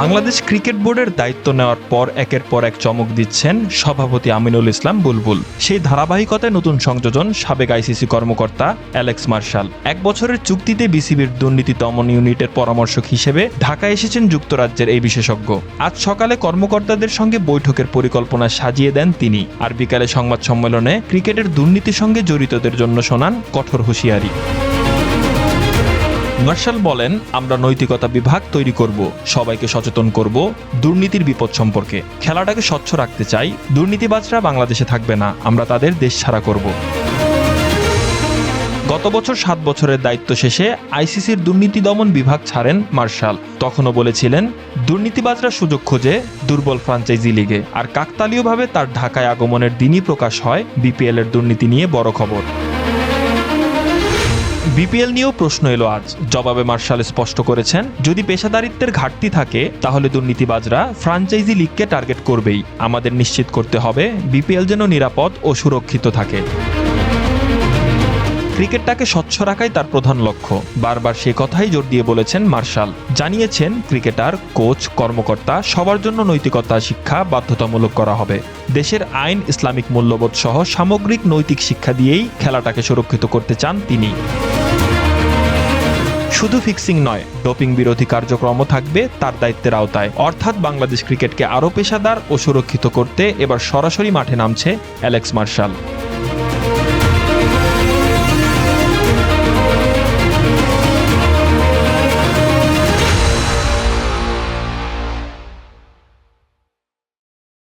Bangladesh cricket বোর্ডের দায়িত্ব নেওয়ার পর একের পর এক চমক দিচ্ছেন সভাপতি আমিনুল ইসলাম বুলবুল। সেই ধারাবাহিকতায় নতুন সংযোজন সাবেক আইসিসি কর্মকর্তা অ্যালেক্স মার্শাল। এক বছরের চুক্তিতে বিসিবির দুর্নীতি দমন ইউনিটের পরামর্শক হিসেবে ঢাকায় এসেছেন যুক্তরাজ্যের এই বিশেষজ্ঞ। আজ সকালে কর্মকর্তাদের সঙ্গে বৈঠকের পরিকল্পনা সাজিয়ে দেন তিনি। আর বিকালে সংবাদ সম্মেলনে ক্রিকেটের দুর্নীতির সঙ্গে জড়িতদের জন্য শোনান কঠোর হুঁশিয়ারি। মার্শাল বলেন, আমরা নৈতিকতা বিভাগ তৈরি করব, সবাইকে সচেতন করব দুর্নীতির বিপদ সম্পর্কে। খেলাটাকে স্বচ্ছ রাখতে চাই, দুর্নীতিবাজরা বাংলাদেশে থাকবে না, আমরা তাদের দেশ ছাড়া করব। গত বছর সাত বছরের দায়িত্ব শেষে আইসিসির দুর্নীতি দমন বিভাগ ছাড়েন মার্শাল। তখনও বলেছিলেন, দুর্নীতিবাজরা সুযোগ খোঁজে দুর্বল ফ্রাঞ্চাইজি লিগে, আর কাকতালীয়ভাবে তার ঢাকায় আগমনের দিনই প্রকাশ হয় বিপিএল এর দুর্নীতি নিয়ে বড় খবর। বিপিএল নিয়েও প্রশ্ন এলো আজ। জবাবে মার্শাল স্পষ্ট করেছেন, যদি পেশাদারিত্বের ঘাটতি থাকে, তাহলে দুর্নীতিবাজরা ফ্রাঞ্চাইজি লিগকে টার্গেট করবেই। আমাদের নিশ্চিত করতে হবে, বিপিএল যেন নিরাপদ ও সুরক্ষিত থাকে। ক্রিকেটটাকে স্বচ্ছ রাখাই তার প্রধান লক্ষ্য। বারবার সে কথাই জোর দিয়ে বলেছেন মার্শাল। জানিয়েছেন, ক্রিকেটার, কোচ, কর্মকর্তা, সবার জন্য নৈতিকতা, শিক্ষা বাধ্যতামূলক করা হবে। দেশের আইন, ইসলামিক মূল্যবোধ সহ সামগ্রিক নৈতিক শিক্ষা দিয়েই খেলাটাকে সুরক্ষিত করতে চান তিনি। শুধু ফিক্সিং নয়, ডোপিং বিরোধী কার্যক্রমও থাকবে তার দায়িত্বের আওতায়। অর্থাৎ বাংলাদেশ ক্রিকেটকে আরও পেশাদার ও সুরক্ষিত করতে এবার সরাসরি মাঠে নামছে অ্যালেক্স মার্শাল।